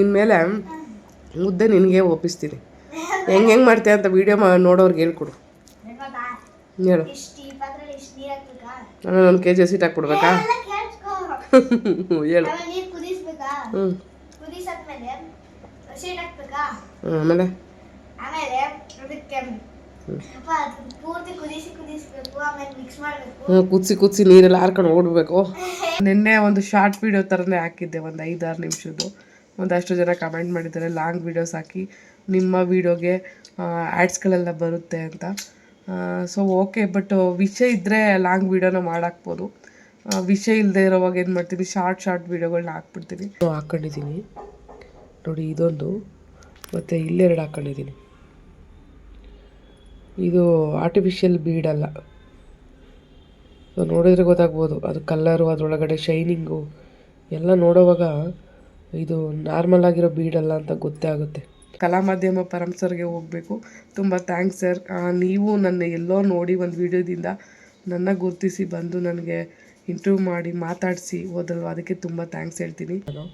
ಇನ್ಮೇಲೆ ಮುದ್ದೆ ನಿನಗೆ ಒಪ್ಪಿಸ್ತೀನಿ. ಹೆಂಗೆ ಹೆಂಗೆ ಮಾಡ್ತೀಯ ಅಂತ ವೀಡಿಯೋ ಮಾ ನೋಡೋರ್ಗೆ ಹೇಳ್ಕೊಡು. ಹೇಳು. ನಾನು ಒಂದು ಕೆ ಜಿ ಹಸಿಟ್ಟು ಹಾಕ್ಬಿಡ್ಬೇಕಾ? ಹೇಳು. ಹ್ಞೂ ಸೀಟ್ ಆಮೇಲೆ? ಹ್ಞೂ ಕುದಿಸಿ ಕುದಿಸಿ ನೀರೆಲ್ಲ ಹಾರ್ಕೊಂಡು ಓಡಬೇಕು. ನಿನ್ನೆ ಒಂದು ಶಾರ್ಟ್ ವಿಡಿಯೋ ಥರನೇ ಹಾಕಿದ್ದೆ, ಒಂದು ಐದಾರು ನಿಮಿಷದ್ದು. ಒಂದಷ್ಟು ಜನ ಕಮೆಂಟ್ ಮಾಡಿದ್ದಾರೆ ಲಾಂಗ್ ವೀಡಿಯೋಸ್ ಹಾಕಿ ನಿಮ್ಮ ವೀಡಿಯೋಗೆ ಆ್ಯಡ್ಸ್ಗಳೆಲ್ಲ ಬರುತ್ತೆ ಅಂತ. ಸೊ ಓಕೆ ಬಟ್ ವಿಷಯ ಇದ್ದರೆ ಲಾಂಗ್ ವೀಡಿಯೋನ ಮಾಡಾಕ್ಬೋದು. ವಿಷಯ ಇಲ್ಲದೆ ಇರೋವಾಗ ಏನು ಮಾಡ್ತೀನಿ ಶಾರ್ಟ್ ಶಾರ್ಟ್ ವೀಡಿಯೋಗಳನ್ನ ಹಾಕ್ಬಿಡ್ತೀನಿ. ಹಾಕ್ಕೊಂಡಿದ್ದೀನಿ ನೋಡಿ, ಇದೊಂದು, ಮತ್ತು ಇಲ್ಲೆರಡು ಹಾಕ್ಕೊಂಡಿದ್ದೀನಿ ಇದು ಆರ್ಟಿಫಿಷಿಯಲ್ ಬೀಡ್ ಅಲ್ಲ. ಸೊ ನೋಡಿದ್ರೆ ಗೊತ್ತಾಗ್ಬೋದು. ಅದು ಕಲ್ಲರು ಅದರೊಳಗಡೆ ಶೈನಿಂಗು ಎಲ್ಲ ನೋಡೋವಾಗ ಇದು ನಾರ್ಮಲ್ ಆಗಿರೋ ಬೀಡಲ್ಲ ಅಂತ ಗೊತ್ತೇ ಆಗುತ್ತೆ. ಕಲಾ ಮಾಧ್ಯಮ ಪರಮ್ ಸರ್ಗೆ ಹೋಗಬೇಕು. ತುಂಬ ಥ್ಯಾಂಕ್ಸ್ ಸರ್ ನೀವು ನನ್ನ ಎಲ್ಲೋ ನೋಡಿ ಒಂದು ವಿಡಿಯೋದಿಂದ ನನ್ನ ಗುರುತಿಸಿ ಬಂದು ನನಗೆ ಇಂಟರ್ವ್ಯೂ ಮಾಡಿ ಮಾತಾಡಿಸಿ ಹೋದಲ್ವ? ಅದಕ್ಕೆ ತುಂಬ ಥ್ಯಾಂಕ್ಸ್ ಹೇಳ್ತೀನಿ. ನಾನು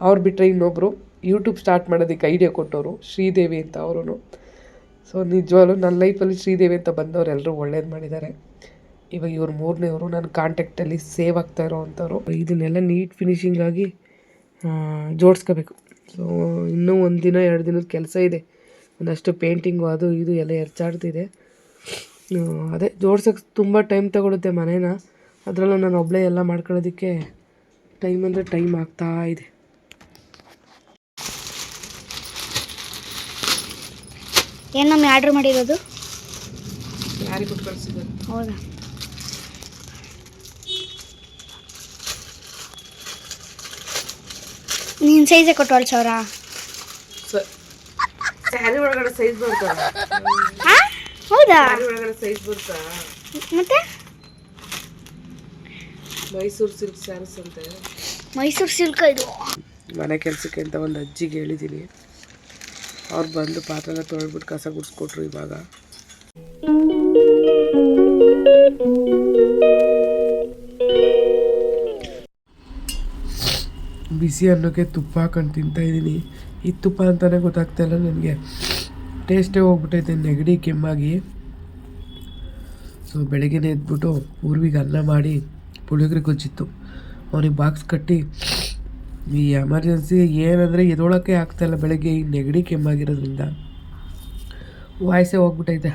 ಅವ್ರು ಬಿಟ್ಟರೆ ಇನ್ನೊಬ್ಬರು ಯೂಟ್ಯೂಬ್ ಸ್ಟಾರ್ಟ್ ಮಾಡೋದಕ್ಕೆ ಐಡಿಯಾ ಕೊಟ್ಟವರು ಶ್ರೀದೇವಿ ಅಂತ ಅವರು ಸೊ ನಿಜವಾಗ್ಲೂ ನನ್ನ ಲೈಫಲ್ಲಿ ಶ್ರೀದೇವಿ ಅಂತ ಬಂದವರು ಎಲ್ಲರೂ ಒಳ್ಳೇದು ಮಾಡಿದ್ದಾರೆ ಇವಾಗ ಇವ್ರು ಮೂರನೇವರು ನನ್ನ ಕಾಂಟ್ಯಾಕ್ಟಲ್ಲಿ ಸೇವ್ ಆಗ್ತಾ ಇರೋ ಅಂಥವ್ರು ಇದನ್ನೆಲ್ಲ ನೀಟ್ ಫಿನಿಶಿಂಗ್ ಆಗಿ ಜೋಡಿಸ್ಕೋಬೇಕು. ಸೊ ಇನ್ನೂ ಒಂದು ದಿನ ಎರಡು ದಿನದ ಕೆಲಸ ಇದೆ. ಒಂದಷ್ಟು ಪೇಂಟಿಂಗು ಅದು ಇದು ಎಲ್ಲ ಎರ್ಚಾಡ್ತಿದೆ. ಅದೇ ಜೋಡ್ಸೋಕೆ ತುಂಬ ಟೈಮ್ ತಗೊಳುತ್ತೆ ಮನೇನ. ಅದರಲ್ಲೂ ನಾನು ಒಬ್ಬಳೇ ಎಲ್ಲ ಮಾಡ್ಕೊಳ್ಳೋದಕ್ಕೆ ಟೈಮ್ ಅಂದರೆ ಟೈಮ್ ಆಗ್ತಾ ಇದೆ. ಏನು ನಮ್ಮ ಆರ್ಡ್ರ್ ಮಾಡಿರೋದು? ಯಾರಿಗೆ ಕೊಟ್ಟು ಕಳಿಸಿದ್ದಾರೆ ಹೌದಾ? ನೀನು ಸೈಜೇ ಕೊಟ್ಟು ಸಾವಿರ ಸ್ಯಾರಿ ಒಳಗಡೆ ಸೈಜ್ ಬರ್ತಾ ಹಾಂ? ಹೌದಾ? ಸ್ಯಾರಿ ಒಳಗಡೆ ಸೈಜ್ ಬರ್ತಾ ಮತ್ತೆ? ಮೈಸೂರು ಸಿಲ್ಕ್ ಸ್ಯಾರೀಸ್ ಅಂತ. ಮೈಸೂರು ಸಿಲ್ಕ್ ಇದು. ಮನೆ ಕೆಲಸಕ್ಕೆ ಅಂತ ಒಂದು ಅಜ್ಜಿಗೆ ಹೇಳಿದ್ದೀನಿ ಅವ್ರು ಬಂದು ಪಾತ್ರೆ ಎಲ್ಲ ತೊಳೆದ್ಬಿಟ್ಟು ಕಸ ಗುಡಿಸ್ಕೊಟ್ರು ಇವಾಗ. ಬಿಸಿ ಅನ್ನೋಕ್ಕೆ ತುಪ್ಪ ಹಾಕೊಂಡು ತಿಂತಾಯಿದ್ದೀನಿ ಈ ತುಪ್ಪ ಅಂತಲೇ ಗೊತ್ತಾಗ್ತಾಯಿಲ್ಲ ನನಗೆ. ಟೇಸ್ಟೇ ಹೋಗ್ಬಿಟ್ಟೈತೆ ನೆಗಡಿ, ಕೆಮ್ಮಾಗಿ. ಸೊ ಬೆಳಗ್ಗೆನೇ ಎದ್ಬಿಟ್ಟು ಊರ್ವಿಗೆ ಅನ್ನ ಮಾಡಿ ಪುಳಿಯೋಗರೆ ಗೊಜ್ಜಿತ್ತು. ಅವನಿಗೆ ಬಾಕ್ಸ್ ಕಟ್ಟಿ, ಈ ಎಮರ್ಜೆನ್ಸಿ ಏನಂದರೆ ಎದೊಳಕ್ಕೆ ಆಗ್ತಾಯಿಲ್ಲ ಬೆಳಗ್ಗೆ, ಈ ನೆಗಡಿ, ಕೆಮ್ಮಾಗಿರೋದ್ರಿಂದ. ವಾಯ್ಸೇ ಹೋಗ್ಬಿಟ್ಟೈತೆ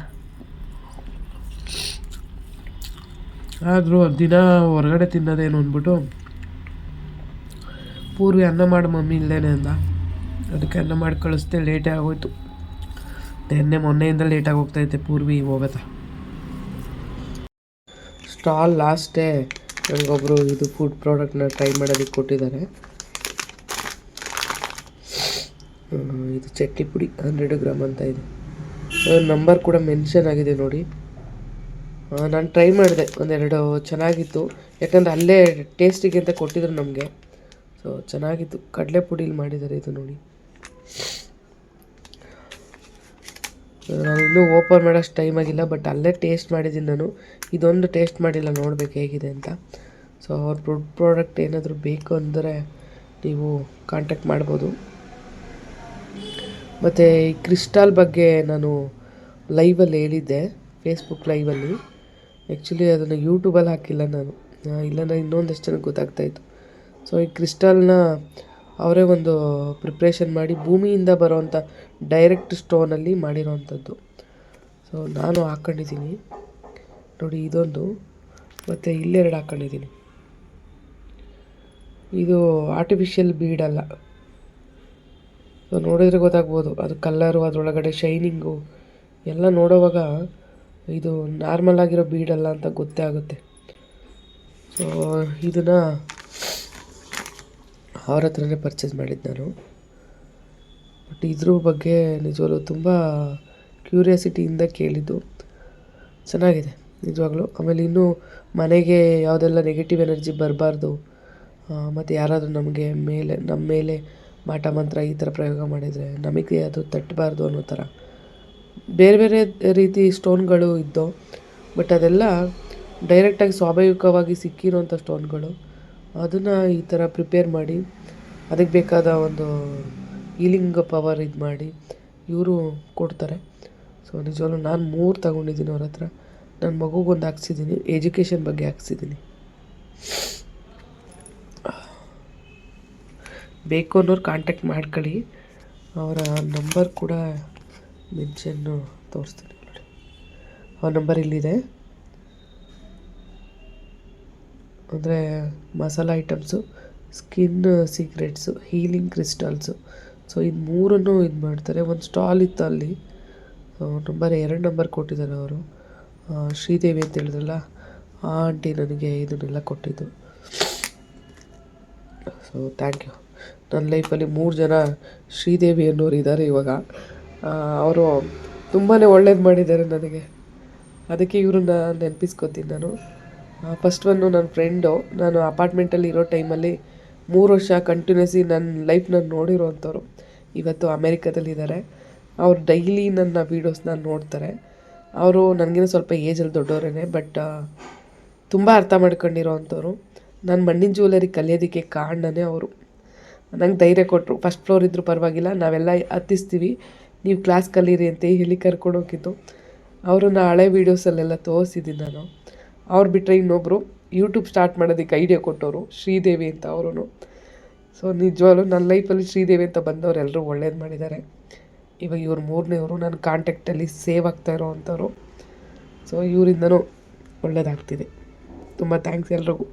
ಆದರೂ ದಿನ ಹೊರಗಡೆ ತಿನ್ನೋದೇನು ಅಂದ್ಬಿಟ್ಟು ಪೂರ್ವಿ ಅನ್ನ ಮಾಡು ಮಮ್ಮಿ ಇಲ್ಲೇನೆ ಅಂದ. ಅದಕ್ಕೆ ಅನ್ನ ಮಾಡಿ ಕಳಿಸ್ದೆ ಲೇಟೇ ಆಗೋಯ್ತು. ನಿನ್ನೆ ಮೊನ್ನೆಯಿಂದ ಲೇಟಾಗಿ ಹೋಗ್ತೈತೆ ಪೂರ್ವಿ ಹೋಗತ್ತ ಸ್ಟಾಲ್ ಲಾಸ್ಟೇ ನನಗೊಬ್ಬರು ಇದು ಫುಡ್ ಪ್ರಾಡಕ್ಟ್ನ ಟ್ರೈ ಮಾಡೋದಕ್ಕೆ ಕೊಟ್ಟಿದ್ದಾರೆ. ಇದು ಚಟ್ನಿ ಪುಡಿ ಹಂಡ್ರೆಡ್ ಗ್ರಾಮ್ ಅಂತ ಇದೆ. ನಂಬರ್ ಕೂಡ ಮೆನ್ಷನ್ ಆಗಿದೆ ನೋಡಿ. ನಾನು ಟ್ರೈ ಮಾಡಿದೆ, ಒಂದೆರಡು, ಚೆನ್ನಾಗಿತ್ತು. ಯಾಕಂದರೆ ಅಲ್ಲೇ ಟೇಸ್ಟಿಗೆ ಅಂತ ಕೊಟ್ಟಿದ್ರು ನಮಗೆ. ಸೊ ಚೆನ್ನಾಗಿತ್ತು. ಕಡಲೆ ಪುಡಿಲಿ ಮಾಡಿದ್ದಾರೆ ಇದು ನೋಡಿ. ನಾನು ಇನ್ನೂ ಓಪನ್ ಮಾಡೋಷ್ಟು ಟೈಮ್ ಆಗಿಲ್ಲ ಬಟ್ ಅಲ್ಲೇ ಟೇಸ್ಟ್ ಮಾಡಿದ್ದೀನಿ ನಾನು. ಇದೊಂದು ಟೇಸ್ಟ್ ಮಾಡಿಲ್ಲ, ನೋಡಬೇಕು ಹೇಗಿದೆ ಅಂತ. ಸೊ ಅವ್ರ ಫುಡ್ ಪ್ರಾಡಕ್ಟ್ ಏನಾದರೂ ಬೇಕು ಅಂದರೆ ನೀವು ಕಾಂಟ್ಯಾಕ್ಟ್ ಮಾಡ್ಬೋದು. ಮತ್ತು ಈ ಕ್ರಿಸ್ಟಾಲ್ ಬಗ್ಗೆ ನಾನು ಲೈವಲ್ಲಿ ಹೇಳಿದ್ದೆ ಫೇಸ್ಬುಕ್ ಲೈವಲ್ಲಿ ಆ್ಯಕ್ಚುಲಿ ಅದನ್ನು ಯೂಟ್ಯೂಬಲ್ಲಿ ಹಾಕಿಲ್ಲ ನಾನು. ಇಲ್ಲ ನಾನು ಇನ್ನೊಂದಷ್ಟು ಜನಕ್ಕೆ ಗೊತ್ತಾಗ್ತಾಯಿತ್ತು ಸೊ ಈ ಕ್ರಿಸ್ಟಲ್ನ ಅವರೇ ಒಂದು ಪ್ರಿಪ್ರೇಷನ್ ಮಾಡಿ ಭೂಮಿಯಿಂದ ಬರೋವಂಥ ಡೈರೆಕ್ಟ್ ಸ್ಟೋನಲ್ಲಿ ಮಾಡಿರೋವಂಥದ್ದು ಸೊ ನಾನು ಹಾಕ್ಕೊಂಡಿದ್ದೀನಿ ನೋಡಿ, ಇದೊಂದು. ಮತ್ತು ಇಲ್ಲೆರಡು ಹಾಕ್ಕೊಂಡಿದ್ದೀನಿ ಇದು ಆರ್ಟಿಫಿಷಿಯಲ್ ಬೀಡಲ್ಲ ಸೊ ನೋಡಿದ್ರೆ ಗೊತ್ತಾಗ್ಬೋದು. ಅದು ಕಲ್ಲರು ಅದರೊಳಗಡೆ ಶೈನಿಂಗು ಎಲ್ಲ ನೋಡೋವಾಗ ಇದು ನಾರ್ಮಲ್ ಆಗಿರೋ ಬೀಡಲ್ಲ ಅಂತ ಗೊತ್ತೇ ಆಗುತ್ತೆ. ಸೊ ಇದನ್ನು ಅವ್ರ ಹತ್ರನೇ ಪರ್ಚೇಸ್ ಮಾಡಿದ್ದು ನಾನು. ಬಟ್ ಇದ್ರ ಬಗ್ಗೆ ನಿಜವಾಗ್ಲೂ ತುಂಬ ಕ್ಯೂರಿಯಾಸಿಟಿಯಿಂದ ಕೇಳಿದ್ದು. ಚೆನ್ನಾಗಿದೆ ನಿಜವಾಗ್ಲೂ. ಆಮೇಲೆ ಇನ್ನೂ ಮನೆಗೆ ಯಾವುದೆಲ್ಲ ನೆಗೆಟಿವ್ ಎನರ್ಜಿ ಬರಬಾರ್ದು ಮತ್ತು ಯಾರಾದರೂ ನಮಗೆ ಮೇಲೆ ನಮ್ಮ ಮೇಲೆ ಮಾಟ ಮಂತ್ರ ಈ ಥರ ಪ್ರಯೋಗ ಮಾಡಿದರೆ ನಮಗೆ ಅದು ತಟ್ಟಬಾರ್ದು ಅನ್ನೋ ಥರ ಬೇರೆ ಬೇರೆ ರೀತಿ ಸ್ಟೋನ್ಗಳು ಇದ್ದೋ ಬಟ್ ಅದೆಲ್ಲ ಡೈರೆಕ್ಟಾಗಿ ಸ್ವಾಭಾವಿಕವಾಗಿ ಸಿಕ್ಕಿರೋಂಥ ಸ್ಟೋನ್ಗಳು ಅದನ್ನು ಈ ಥರ ಪ್ರಿಪೇರ್ ಮಾಡಿ, ಅದಕ್ಕೆ ಬೇಕಾದ ಒಂದು ಈಲಿಂಗ್ ಪವರ್ ಇದು ಮಾಡಿ ಇವರು ಕೊಡ್ತಾರೆ. ಸೊ ನಿಜವಾಗ್ಲೂ ನಾನು ಮೂರು ತಗೊಂಡಿದ್ದೀನಿ ಅವ್ರ ಹತ್ರ. ನನ್ನ ಮಗುಗೊಂದು ಹಾಕ್ಸಿದ್ದೀನಿ ಎಜುಕೇಷನ್ ಬಗ್ಗೆ ಹಾಕ್ಸಿದ್ದೀನಿ ಬೇಕು ಅನ್ನೋರು ಕಾಂಟ್ಯಾಕ್ಟ್ ಮಾಡ್ಕೊಳ್ಳಿ. ಅವರ ನಂಬರ್ ಕೂಡ ಮೆನ್ಷನ್ನು ತೋರಿಸ್ತೀನಿ ನೋಡಿ. ಅವ್ರ ನಂಬರ್ ಇಲ್ಲಿದೆ. ಅಂದರೆ masala items skin secrets healing crystals so ಇದು ಮೂರನ್ನು ಇದು ಮಾಡ್ತಾರೆ. ಒಂದು ಸ್ಟಾಲ್ ಇತ್ತು ಅಲ್ಲಿ ನಂಬರ್ ಎರಡು ನಂಬರ್ ಕೊಟ್ಟಿದ್ದಾರೆ ಅವರು. ಶ್ರೀದೇವಿ ಅಂತ ಹೇಳಿದ್ರಲ್ಲ, ಆ ಆಂಟಿ ನನಗೆ ಇದನ್ನೆಲ್ಲ ಕೊಟ್ಟಿದ್ದು. ಸೊ ಥ್ಯಾಂಕ್ ಯು ನನ್ನ ಲೈಫಲ್ಲಿ ಮೂರು ಜನ ಶ್ರೀದೇವಿ ಅನ್ನೋರು ಇದ್ದಾರೆ ಇವಾಗ. ಅವರು ತುಂಬಾ ಒಳ್ಳೇದು ಮಾಡಿದ್ದಾರೆ ನನಗೆ. ಅದಕ್ಕೆ ಇವರನ್ನ ನೆನಪಿಸ್ಕೊತೀನಿ ನಾನು. ಫಸ್ಟ್ ಒಂದು ನನ್ನ ಫ್ರೆಂಡು ನಾನು ಅಪಾರ್ಟ್ಮೆಂಟಲ್ಲಿ ಇರೋ ಟೈಮಲ್ಲಿ ಮೂರು ವರ್ಷ ಕಂಟಿನ್ಯೂಸಿ ನನ್ನ ಲೈಫ್ ನಾನು ನೋಡಿರೋವಂಥವ್ರು ಇವತ್ತು ಅಮೇರಿಕಾದಲ್ಲಿದ್ದಾರೆ ಅವ್ರು ಡೈಲಿ ನನ್ನ ವೀಡಿಯೋಸ್ನ ನೋಡ್ತಾರೆ. ಅವರು ನನಗಿಂತ ಸ್ವಲ್ಪ ಏಜಲ್ಲಿ ದೊಡ್ಡವರೇ ಬಟ್ ತುಂಬ ಅರ್ಥ ಮಾಡ್ಕೊಂಡಿರೋ ಅಂಥವ್ರು. ನಾನು ಮಣ್ಣಿನ ಜ್ಯುವೆಲರಿ ಕಲಿಯೋದಕ್ಕೆ ಕಾರಣನೇ ಅವರು. ನಂಗೆ ಧೈರ್ಯ ಕೊಟ್ಟರು ಫಸ್ಟ್ ಫ್ಲೋರ್ ಇದ್ದರೂ ಪರವಾಗಿಲ್ಲ. ನಾವೆಲ್ಲ ಹತ್ತಿಸ್ತೀವಿ. ನೀವು ಕ್ಲಾಸ್ ಕಲೀರಿ ಅಂತ ಹೇಳಿ ಕರ್ಕೊಂಡು ಹೋಗಿದ್ದು. ನಾ ಹಳೆ ವೀಡಿಯೋಸಲ್ಲೆಲ್ಲ ತೋರಿಸಿದ್ದೀನಿ ನಾನು. ಅವ್ರು ಬಿಟ್ಟರೆ ಇನ್ನೊಬ್ಬರು ಯೂಟ್ಯೂಬ್ ಸ್ಟಾರ್ಟ್ ಮಾಡೋದಕ್ಕೆ ಐಡಿಯಾ ಕೊಟ್ಟವರು ಶ್ರೀದೇವಿ ಅಂತ ಅವರು ಸೊ ನಿಜವಾಗ್ಲೂ ನನ್ನ ಲೈಫಲ್ಲಿ ಶ್ರೀದೇವಿ ಅಂತ ಬಂದವರು ಎಲ್ಲರೂ ಒಳ್ಳೇದು ಮಾಡಿದ್ದಾರೆ ಇವಾಗ ಇವ್ರು ಮೂರನೇವರು ನನ್ನ ಕಾಂಟ್ಯಾಕ್ಟಲ್ಲಿ ಸೇವ್ ಆಗ್ತಾ ಇರೋ ಅಂಥವ್ರು. ಸೊ ಇವರಿಂದನೂ ಒಳ್ಳೇದಾಗ್ತಿದೆ. ತುಂಬ ಥ್ಯಾಂಕ್ಸ್ ಎಲ್ರಿಗೂ.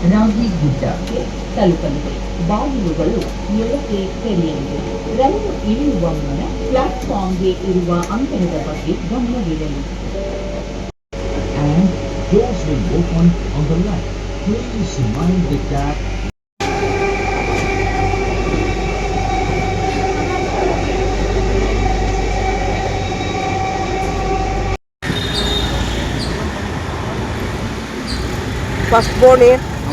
ಈಗ ರಾಗಿಗುಡ್ಡಕ್ಕೆ ತಲುಪಲಿದೆ ಬಾಗಿಲುಗಳು ಎಳಕ್ಕೆ ತೆರೆಯಲಿದೆ ರೈಲು ಇಳಿಯುವ ಮುನ್ನ ಪ್ಲಾಟ್ಫಾರ್ಮ್ಗೆ ಇರುವ ಅಂತರದ ಬಗ್ಗೆ ಗಮನವಿರಲಿ and doors will open on the left. Please mind the gap first ಬೋಣಿ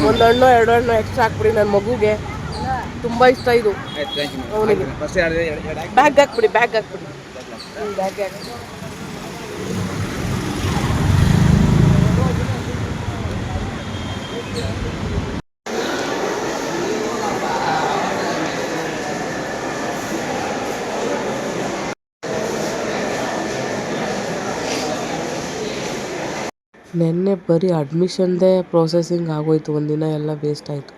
ಒಂದು ಹಣ್ಣು ಎರಡು ಹಣ್ಣು ಎಕ್ಸ್ಟ್ರಾ ಹಾಕ್ಬಿಡಿ ನನ್ನ ಮಗುಗೆ. ತುಂಬ ಇಷ್ಟ ಇದು. ಅವನಿಗೆ. ಬ್ಯಾಗ್ ಹಾಕ್ಬಿಡಿ ಬ್ಯಾಗ್ ಹಾಕ್ಬಿಡಿ. ಬ್ಯಾಗ್ ಹಾಕಿ ನೆನ್ನೆ ಬರೀ ಅಡ್ಮಿಷನ್ದೇ ಪ್ರೊಸೆಸಿಂಗ್ ಆಗೋಯ್ತು. ಒಂದಿನ ಎಲ್ಲ ವೇಸ್ಟ್ ಆಯಿತು.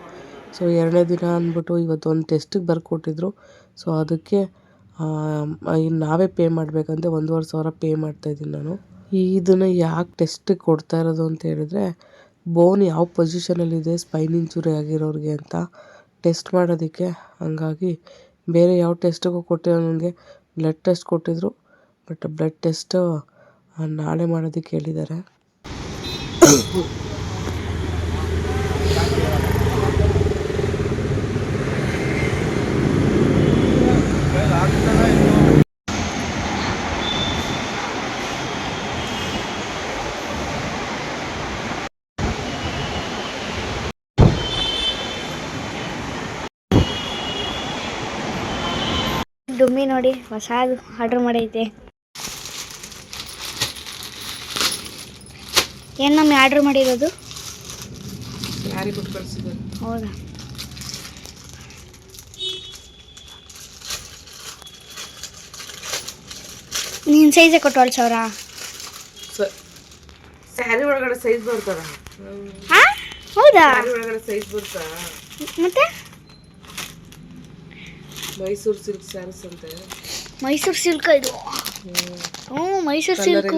ಸೊ ಎರಡನೇ ದಿನ ಅಂದ್ಬಿಟ್ಟು ಇವತ್ತು ಒಂದು ಟೆಸ್ಟಿಗೆ ಬರ್ಕೊಟ್ಟಿದ್ರು. ಸೊ ಅದಕ್ಕೆ ಇನ್ನು ನಾವೇ ಪೇ ಮಾಡಬೇಕಂತೆ ಒಂದೂವರೆ ಸಾವಿರ ಪೇ ಮಾಡ್ತಾಯಿದ್ದೀನಿ ನಾನು. ಇದನ್ನು ಯಾಕೆ ಟೆಸ್ಟಿಗೆ ಕೊಡ್ತಾ ಇರೋದು ಅಂತ ಹೇಳಿದ್ರೆ ಬೋನ್ ಯಾವ ಪೊಸಿಷನಲ್ಲಿದೆ ಸ್ಪೈನ್ ಇಂಜುರಿ ಆಗಿರೋರಿಗೆ ಅಂತ ಟೆಸ್ಟ್ ಮಾಡೋದಕ್ಕೆ. ಹಾಗಾಗಿ ಬೇರೆ ಯಾವ ಟೆಸ್ಟಿಗೂ ಕೊಟ್ಟಿರೋ ನನಗೆ. ಬ್ಲಡ್ ಟೆಸ್ಟ್ ಕೊಟ್ಟಿದ್ರು. ಬಟ್ ಬ್ಲಡ್ ಟೆಸ್ಟು ನಾಳೆ ಮಾಡೋದಕ್ಕೆ ಹೇಳಿದ್ದಾರೆ. ಡುಮ್ಮಿ ನೋಡಿ ಹೊಸದು ಆರ್ಡ್ರ್ ಮಾಡೈತೆ ಏನು ನಮ್ಗೆ ಆರ್ಡ್ರ್ ಮಾಡಿರೋದು? ಹೌದಾ? ನೀನು ಸೈಜೇ ಕೊಟ್ಟು ಸಾವಿರ ಸ್ಯಾರಿ ಒಳಗಡೆ ಸೈಜ್ ಬರ್ತದ? ಹಾಂ? ಹೌದಾ? ಒಳಗಡೆ ಸೈಜ್ ಬರ್ತಾ ಮತ್ತೆ? ಮೈಸೂರು ಸಿಲ್ಕ್ ಸ್ಯಾರೀಸ್ ಅಂತ. ಮೈಸೂರು ಸಿಲ್ಕ್ ಇದು. ಹ್ಞೂ ಮೈಸೂರು ಸಿಲ್ಕ್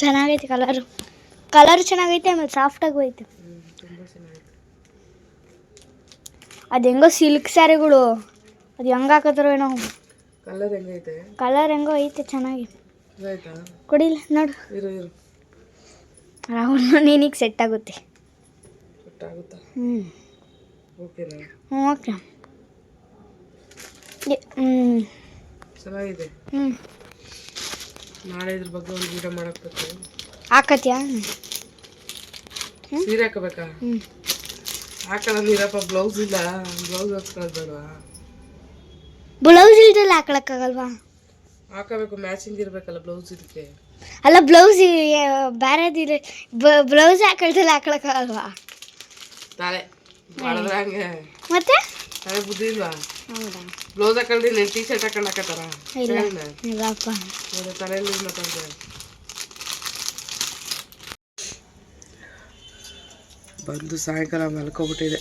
ಚೆನ್ನಾಗೈತೆ ಕಲರು ಕಲರ್ ಚೆನ್ನಾಗೈತೆ ಆಮೇಲೆ ಸಾಫ್ಟಾಗೂ ಚೆನ್ನಾಗೈತೆ ಅದು ಹೆಂಗೋ ಸಿಲ್ಕ್ ಸ್ಯಾರಿಗಳು. ಅದು ಹೆಂಗೆ ಹಾಕೋತಾರೋ ಏನೋ. ಕಲರ್ ಹೆಂಗೈತೆ? ಕಲರ್ ಹೆಂಗೋ ಐತೆ ಚೆನ್ನಾಗಿ. ಕೊಡಿಲ್ಲ ನೋಡು. ರಾಹುಲ್ ನೀನಿಗೆ ಸೆಟ್ ಆಗುತ್ತೆ. ಹ್ಞೂ ಓಕೆ. ಚೆನ್ನಾಗಿದೆ. ಹ್ಞೂ ನಾಳೆ ಇದ್ರ ಬಗ್ಗೆ ಒಂದು ವಿಡಿಯೋ ಮಾಡಕ್ಬೇಕು ಹಾಕತ್ಯಾ? ಸೀರೆ ಹಾಕಬೇಕಾ? ಹ್ಞೂ ಹಾಕೊಳ್ಳೋದು ನೀರಪ್ಪ ಬ್ಲೌಸ್ ಇಲ್ಲ. ಬ್ಲೌಸ್ ಹಾಕ್ಕೊಳ್ಳೋದು ಬೇಡವಾ ಬ್ಲೌಸ್ ಇಲ್ದಲ್ಲ ಹಾಕೊಳಕ್ಕಾಗಲ್ವಾ ಹಾಕಬೇಕು ಮ್ಯಾಚಿಂಗ್ ಇರಬೇಕಲ್ಲ ಬ್ಲೌಸ್ ಇದಕ್ಕೆ. ಅಲ್ಲ ಬ್ಲೌಸ್ ಬೇರೆದಿಲ್ಲ ಬ್ಲೌಸ್ ಹಾಕೊಳ್ದಲ್ಲ ಹಾಕೊಳಕ್ಕಾಗಲ್ವಾ ತಲೆ ಮಾಡಿದ್ರೆ ಹಂಗೆ. ಮತ್ತೆ? ತಲೆ ಬುದ್ಧಿ ಇಲ್ವಾ? ಹೌದಾ? ಬ್ಲೌಸ್ ಹಾಕೊಳ್ದಿ ನೀನು ಟೀ ಶರ್ಟ್ ಹಾಕೊಂಡು ಹಾಕತ್ತಾರ? ಇಲ್ಲಪ್ಪ. ತಲೆಯಲ್ಲಿ ಮಾತಾಡ್ದೆ ಬಂದು ಸಾಯಂಕಾಲ ಮಲ್ಕೊಬಿಟ್ಟಿದೆ.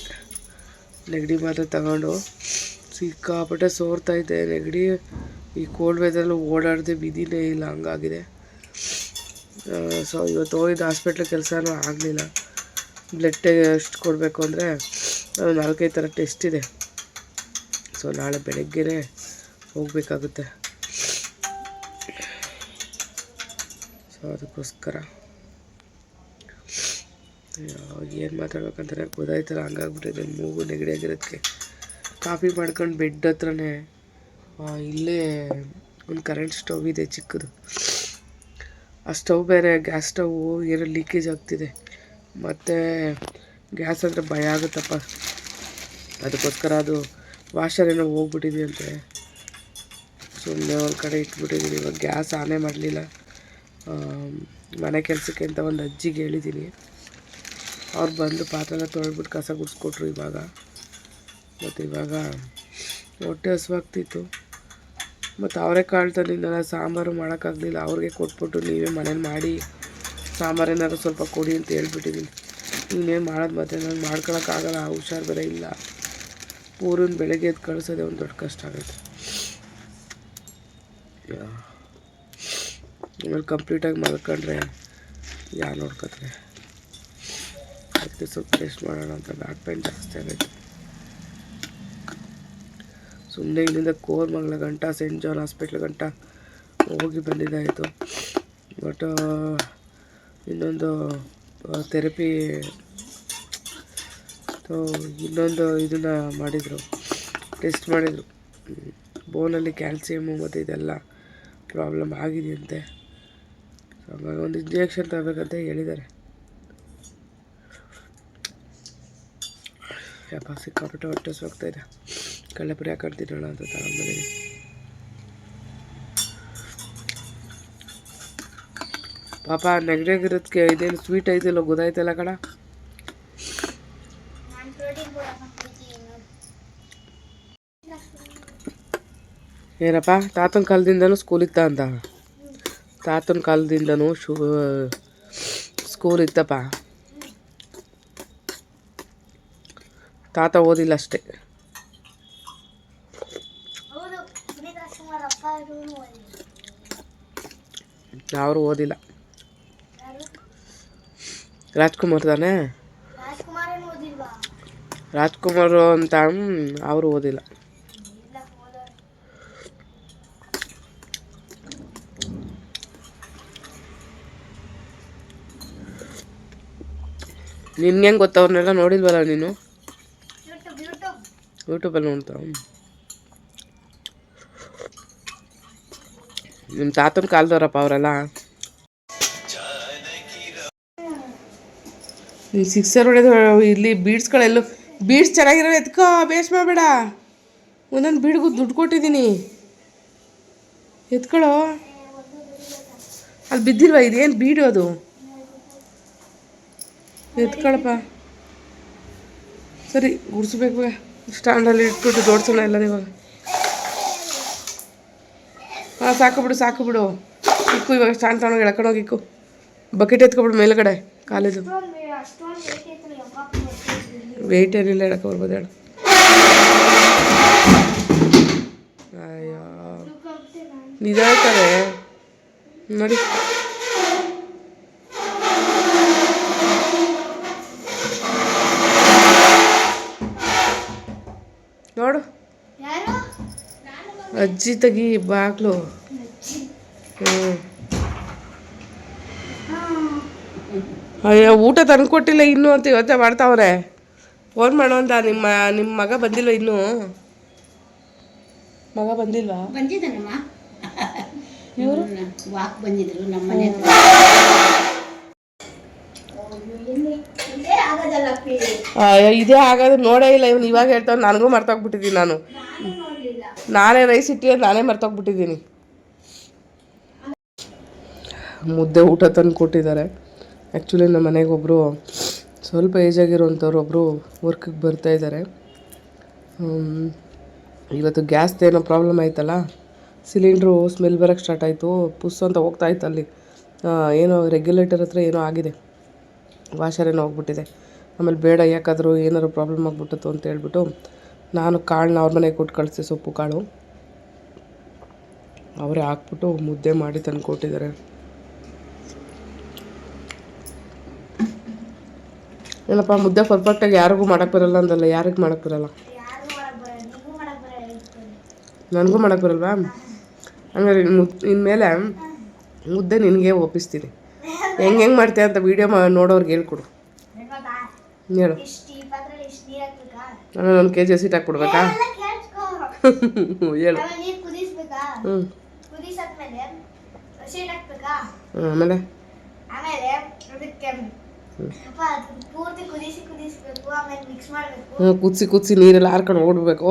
ನೆಗಡಿ ಮಾತ್ರ ತಗೊಂಡು ಸಿಕ್ಕಾಪಟ್ಟೆ ಸೋರ್ತಾ ಇದೆ ನೆಗಡಿ ಈ ಕೋಲ್ಡ್ ವೆದರಲ್ಲಿ ಓಡಾಡದೆ ಬಿದ್ದಿನೇ ಇಲ್ಲ, ಹಂಗಾಗಿದೆ. ಸೊ ಇವತ್ತು ಹೋಗಿದ್ದ ಹಾಸ್ಪಿಟ್ಲ್ ಕೆಲಸನೂ ಆಗಲಿಲ್ಲ. ಬ್ಲಡ್ ಟೆಸ್ಟ್ ಕೊಡಬೇಕು ಅಂದರೆ ನಾಲ್ಕೈದು ಥರ ಟೆಸ್ಟ್ ಇದೆ. ಸೊ ನಾಳೆ ಬೆಳಗ್ಗೆನೇ ಹೋಗಬೇಕಾಗುತ್ತೆ. ಸೊ ಅದಕ್ಕೋಸ್ಕರ. ಏನು ಮಾತಾಡ್ಬೇಕಂತಾರೆ ಗೊತ್ತಾಯ್ತಲ್ಲ ಹಂಗಾಗ್ಬಿಟ್ಟಿದೆ ಮೂಗು ನೆಗಡಿ ಆಗಿರೋದಕ್ಕೆ ಕಾಫಿ ಮಾಡ್ಕೊಂಡು ಬೆಡ್ ಹತ್ರನೇ ಇಲ್ಲೇ ಒಂದು ಕರೆಂಟ್ ಸ್ಟವ್ ಇದೆ ಚಿಕ್ಕದು. ಆ ಸ್ಟವ್ ಬೇರೆ ಗ್ಯಾಸ್ ಸ್ಟವ್ ಏನೋ ಲೀಕೇಜ್ ಆಗ್ತಿದೆ. ಮತ್ತು ಗ್ಯಾಸ್ ಅಂದರೆ ಭಯ ಆಗುತ್ತಪ್ಪ. ಅದಕ್ಕೋಸ್ಕರ ಅದು ವಾಷರ್ ಏನೋ ಹೋಗ್ಬಿಟ್ಟಿದೆಯಂತೆ ಸುಮ್ಮನೆ ಒಂದು ಕಡೆ ಇಟ್ಬಿಟ್ಟಿದ್ದೀನಿ ಇವಾಗ ಗ್ಯಾಸ್ ಆನೇ ಮಾಡಲಿಲ್ಲ. ಮನೆ ಕೆಲಸಕ್ಕೆ ಅಂತ ಒಂದು ಅಜ್ಜಿಗೆ ಹೇಳಿದ್ದೀನಿ ಅವ್ರು ಬಂದು ಪಾತ್ರೆನ ತೊಳೆದ್ಬಿಟ್ಟು ಕಸ ಗುಡಿಸ್ಕೊಟ್ರು ಇವಾಗ. ಮತ್ತು ಇವಾಗ ಹೊಟ್ಟೆ ಹಸುವಾಗ್ತಿತ್ತು. ಮತ್ತು ಅವರೆಕಾಳು ತಂದಿದ್ದೆಲ್ಲ ಸಾಂಬಾರು ಮಾಡೋಕ್ಕಾಗಲಿಲ್ಲ. ಅವ್ರಿಗೆ ಕೊಟ್ಬಿಟ್ಟು ನೀವೇ ಮನೇಲಿ ಮಾಡಿ ಸಾಂಬಾರೇನಾದ್ರು ಸ್ವಲ್ಪ ಕೊಡಿ ಅಂತ ಹೇಳ್ಬಿಟ್ಟಿದ್ದೀನಿ. ಇನ್ನೇನು ಮಾಡೋದು ಮತ್ತೆ ನಾನು ಮಾಡ್ಕೊಳಕ್ಕಾಗಲ್ಲ, ಹುಷಾರು ಬೇರೆ ಇಲ್ಲ. ಊರಿನ ಬೆಳಗ್ಗೆ ಎದ್ದು ಕಳಿಸೋದೇ ಒಂದು ದೊಡ್ಡ ಕಷ್ಟ ಆಗುತ್ತೆ. ಆಮೇಲೆ ಕಂಪ್ಲೀಟಾಗಿ ಮಲ್ಕೊಂಡ್ರೆ ಯಾರು ನೋಡ್ಕೊತಾರೆ? ಅದಕ್ಕೆ ಸ್ವಲ್ಪ ಟೇಸ್ಟ್ ಮಾಡೋಣ ಅಂತ ಬ್ಯಾಕ್ ಪೇನ್ ಜಾಸ್ತಿ ಆಗೈತೆ ಸುಮ್ಮನೆ ಇಲ್ಲಿಂದ ಕೋರ್ಮಂಗ್ಲ ಗಂಟ ಸೆಂಟ್ ಜಾನ್ ಹಾಸ್ಪಿಟ್ಲ್ ಗಂಟ ಹೋಗಿ ಬಂದಿದ್ದಾಯಿತು ಬಟ್ ಇನ್ನೊಂದು ಥೆರಪಿ ಇನ್ನೊಂದು ಇದನ್ನು ಮಾಡಿದರು. ಟೆಸ್ಟ್ ಮಾಡಿದರು. ಬೋನಲ್ಲಿ ಕ್ಯಾಲ್ಸಿಯಮು ಮತ್ತು ಇದೆಲ್ಲ ಪ್ರಾಬ್ಲಮ್ ಆಗಿದೆಯಂತೆ. ಹಂಗಾಗಿ ಒಂದು ಇಂಜೆಕ್ಷನ್ ತರಬೇಕಂತ ಹೇಳಿದ್ದಾರೆ. ಯಪ್ಪ ಸಿಕ್ಕಾಪಟ್ಟೆ ಹೊಟ್ಟೆ ಹೋಗ್ತಾ ಇದೆ. ಕಳ್ಳೆಪುರಿ ಯಾಕೆ ತಿನ್ನೋಣ ಅಂತ ತಗೊಂಡ್ಬಂದಿದ್ದೀನಿ ಪಾಪ ನೆಗಡಿಯಾಗಿರೋದಕ್ಕೆ ಇದೇನು ಸ್ವೀಟ್ ಐತಿಲ್ಲ ಗೊತ್ತಾಯ್ತಲ್ಲ ಕಣ. ಏನಪ್ಪ, ತಾತನ ಕಾಲದಿಂದನೂ ಸ್ಕೂಲ್ ಇತ್ತ ಅಂತ? ತಾತನ ಕಾಲದಿಂದನೂ ಶೂ ಸ್ಕೂಲ್ ಇತ್ತಪ್ಪ? ತಾತ ಓದಿಲ್ಲ ಅಷ್ಟೇ. ಯಾರು ಓದಿಲ್ಲ? ರಾಜ್ಕುಮಾರ್ ತಾನೆ? ರಾಜ್ಕುಮಾರ್ ಅಂತ ಅವರು ಓದಿಲ್ಲ. ನಿನ್ಗೆ ಹೆಂಗೆ ಗೊತ್ತವ್ರನ್ನೆಲ್ಲ ನೋಡಿಲ್ವಲ್ಲ ನೀನು? ಯೂಟ್ಯೂಬಲ್ಲಿ ನೋಡ್ತಾ ನಿಮ್ಮ ತಾತನ ಕಾಲದವ್ರಪ್ಪ ಅವರೆಲ್ಲ? ಸಿಕ್ಸರ್ ಹೊಡೆದು ಇಲ್ಲಿ ಬೀಡ್ಸ್ಗಳೆಲ್ಲೂ ಬೀಡ್ಸ್ ಚೆನ್ನಾಗಿರೋ ಎತ್ಕೋ ಬೇಸ್ ಮಾಡಬೇಡ. ಒಂದೊಂದು ಬೀಡ್ಗೂ ದುಡ್ಡು ಕೊಟ್ಟಿದ್ದೀನಿ. ಎತ್ಕೊಳ್ಳೋ ಅಲ್ಲಿ ಬಿದ್ದಿಲ್ವಾ? ಇದೇನು ಬೀಡು ಅದು? ಎತ್ಕೊಳಪ್ಪ. ಸರಿ, ಗುಡಿಸ್ಬೇಕು. ಸ್ಟ್ಯಾಂಡಲ್ಲಿ ಇಟ್ಬಿಟ್ಟು ಜೋಡ್ಸೋಣ ಎಲ್ಲ ಇವಾಗ. ಹಾಂ, ಸಾಕು ಬಿಡು ಸಾಕು ಬಿಡು. ಇಕ್ಕು, ಇವಾಗ ಸ್ಟ್ಯಾಂಡ್ ತಗೊಂಡೋಗಿ ಎಳ್ಕೊಂಡೋಗಿ ಇಕ್ಕು. ಬಕೆಟ್ ಎತ್ಕೊಬಿಡು ಮೇಲ್ಗಡೆ, ಕಾಲೇಜು. ವೆಯ್ಟ್ ಏನಿಲ್ಲ ಹೇಳಕ್ಕೆ ಬರ್ಬೋದು ಹೇಳು. ಅಯ್ಯೋ. ನಿಜ ಹೇಳ್ತಾರೆ. ನೋಡು. ಅಜ್ಜಿ ತೆಗಿ ಬಾಗ್ಲು. ಹ್ಞೂ ಅಯ್ಯೋ ಊಟ ತಂದು ಕೊಟ್ಟಿಲ್ಲ ಇನ್ನೂ ಅಂತ ಯೋಚನೆ ಮಾಡ್ತಾವ್ರೆ. ಫೋನ್ ಮಾಡೋಂತ ನಿಮ್ಮ ನಿಮ್ಮ ಮಗ ಬಂದಿಲ್ವ ಇನ್ನೂ? ಮಗ ಬಂದಿಲ್ವಾ? ಬಂದಿದ್ದಾನಮ್ಮ. ಇವರು? ವಾಕ್ ಬಂದಿದ್ರು ನಮ್ಮ ಮನೆ ಇದೇ ಆಗೋದು ನೋಡೇ ಇಲ್ಲ. ಇವನು ಇವಾಗ ಹೇಳ್ತಾವ್ ನನಗೂ ಮರ್ತೋಗ್ಬಿಟ್ಟಿದ್ದೀನಿ ನಾನು ನಾನು ರೈಸ್ ಇಟ್ಟಿರೋದು ನಾನೇ ಮರ್ತೋಗ್ಬಿಟ್ಟಿದ್ದೀನಿ. ಮುದ್ದೆ ಊಟ ತಂದು ಕೊಟ್ಟಿದ್ದಾರೆ. ಆ್ಯಕ್ಚುಲಿ ನಮ್ಮ ಮನೆಗೆ ಒಬ್ಬರು ಸ್ವಲ್ಪ ಏಜ್ ಆಗಿರೋಂಥವ್ರು ಒಬ್ಬರು ವರ್ಕಿಗೆ ಬರ್ತಾ ಇದ್ದಾರೆ. ಇವತ್ತು ಗ್ಯಾಸ್ದು ಏನೋ ಪ್ರಾಬ್ಲಮ್ ಆಯ್ತಲ್ಲ? ಸಿಲಿಂಡ್ರು ಸ್ಮೆಲ್ ಬರೋಕ್ಕೆ ಸ್ಟಾರ್ಟ್ ಆಯಿತು. ಪುಸ್ ಅಂತ ಹೋಗ್ತಾ ಇತ್ತು ಅಲ್ಲಿ. ಏನೋ ರೆಗ್ಯುಲೇಟರ್ ಹತ್ರ ಏನೋ ಆಗಿದೆ. ವಾಷರ್ ಏನೋ ಹೋಗ್ಬಿಟ್ಟಿದೆ. ಆಮೇಲೆ ಬೇಡ ಯಾಕಾದರೂ ಏನಾದ್ರು ಪ್ರಾಬ್ಲಮ್ ಆಗಿಬಿಟ್ಟಿತ್ತು ಅಂತ ಹೇಳ್ಬಿಟ್ಟು ನಾನು ಕಾಳನ್ನ ಅವ್ರ ಮನೆಗೆ ಕೊಟ್ಟು ಕಳಿಸಿ ಸೊಪ್ಪು ಕಾಳು. ಅವರೇ ಹಾಕ್ಬಿಟ್ಟು ಮುದ್ದೆ ಮಾಡಿ ತಂದು ಕೊಟ್ಟಿದ್ದಾರೆ. ಏನಪ್ಪ ಮುದ್ದೆ ಪರ್ಫೆಕ್ಟಾಗಿ ಯಾರಿಗೂ ಮಾಡಕ್ಕೆ ಬರಲ್ಲ ಅಂದಲ್ಲ ಯಾರಿಗೆ ಮಾಡಕ್ಕೆ ಬರಲ್ಲ? ನನಗೂ ಮಾಡಕ್ಕೆ ಬರಲ್ವಾ? ಹಂಗಾರೆ ಇನ್ಮೇಲೆ ಮುದ್ದೆ ನಿನಗೆ ಒಪ್ಪಿಸ್ತೀನಿ. ಹೆಂಗೆ ಹೆಂಗೆ ಮಾಡ್ತೀಯ ಅಂತ ವೀಡಿಯೋ ಮಾ ನೋಡೋರ್ಗೆ ಹೇಳ್ಕೊಡು. ಹೇಳು ಇಷ್ಟು ಈ ಪಾತ್ರೆಲಿ ಇಷ್ಟು ನೀರ್ ಹಾಕ್ಬೇಕಾ ನಾನು ಒಂದು ಕೆ ಜಿ ಹಸಿಟ್ಟು ಹಾಕ್ಬಿಡ್ಬೇಕಾ ಹೇಳು. ಹ್ಞೂ ಆಮೇಲೆ? ಹ್ಞೂ ಕುದಿಸಿ ಕುದಿಸಿ ನೀರೆಲ್ಲ ಹಾರ್ಕೊಂಡು ಓಡಬೇಕು.